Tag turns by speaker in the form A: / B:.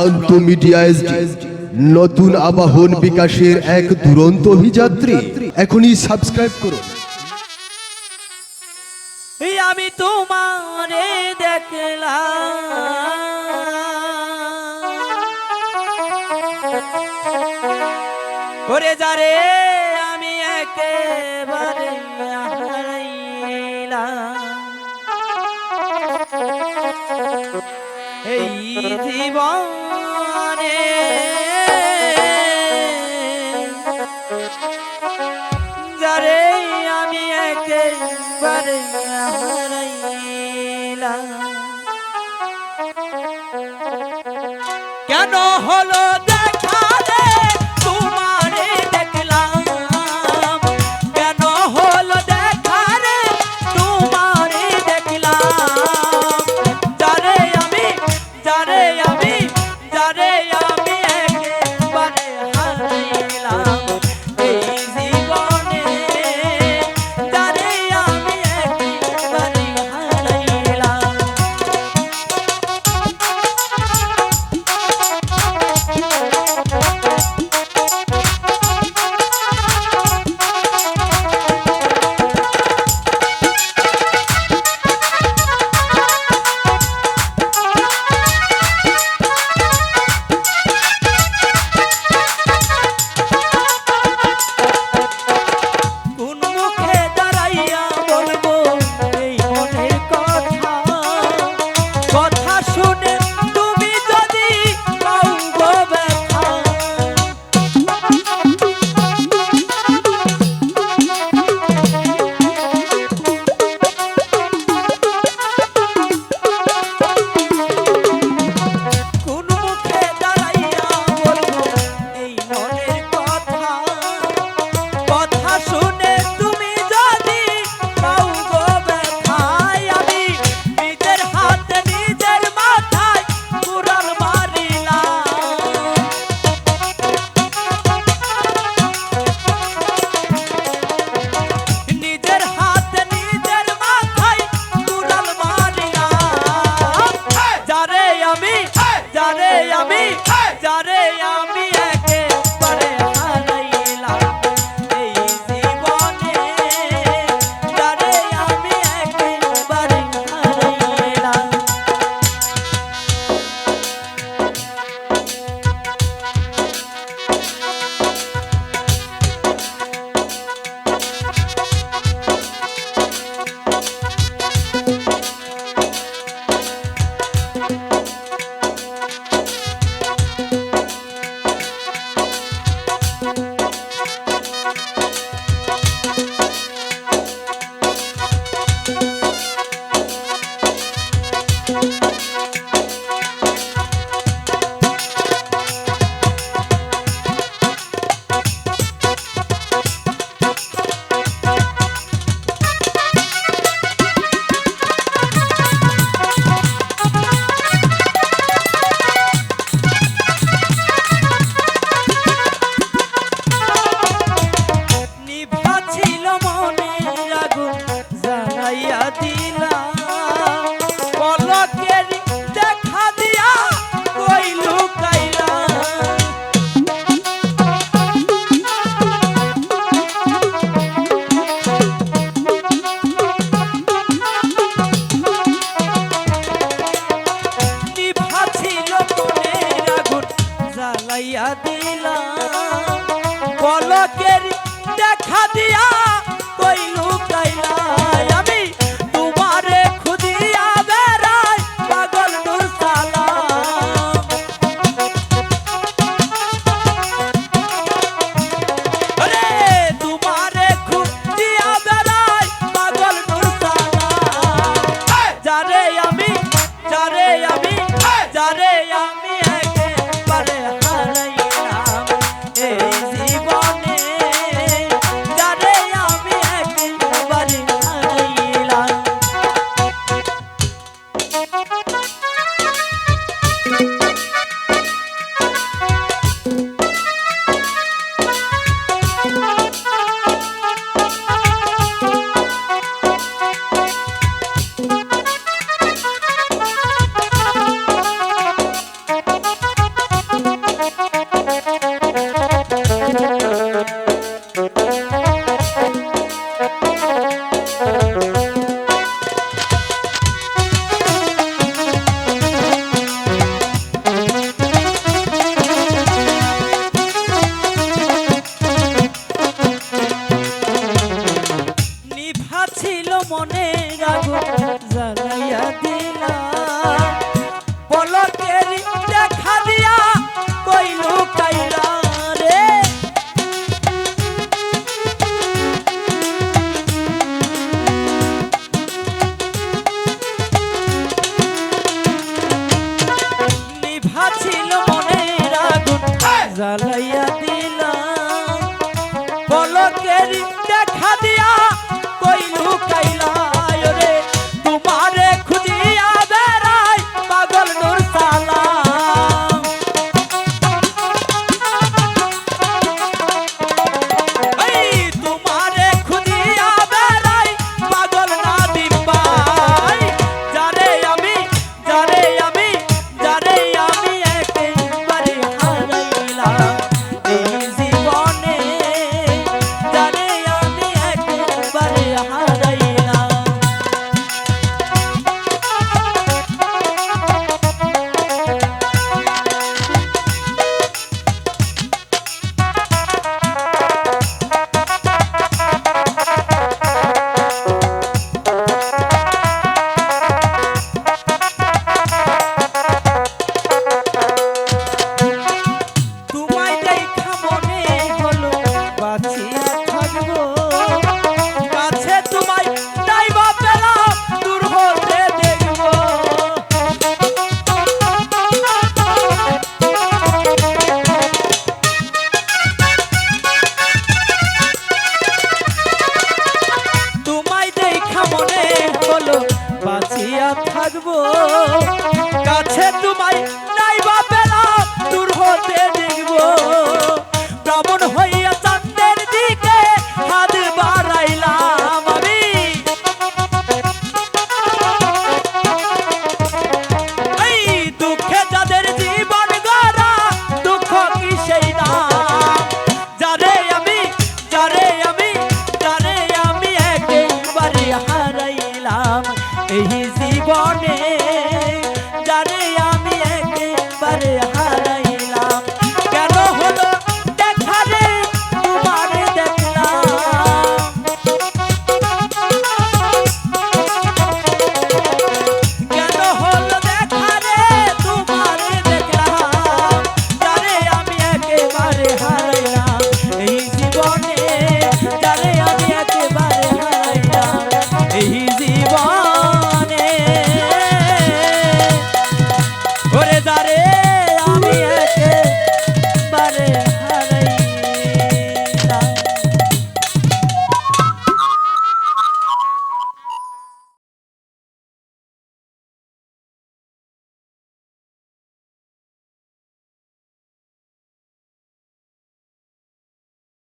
A: প্রান্ত media SD নতুন আবাহন বিকাশের এক দুরন্ত অভিযাত্রী। এখনই সাবস্ক্রাইব করুন।
B: আমি তোমারে দেখলাম। করে যারে আমি একেবারে এই জীবনে যারে আমি একেবারে হারাইলাম। কেন হলো জ্বালাইয়া দিলাম দিয়া থাকব। কাছে তোমায় নাইবা পেলাম দূর হতে দেখব।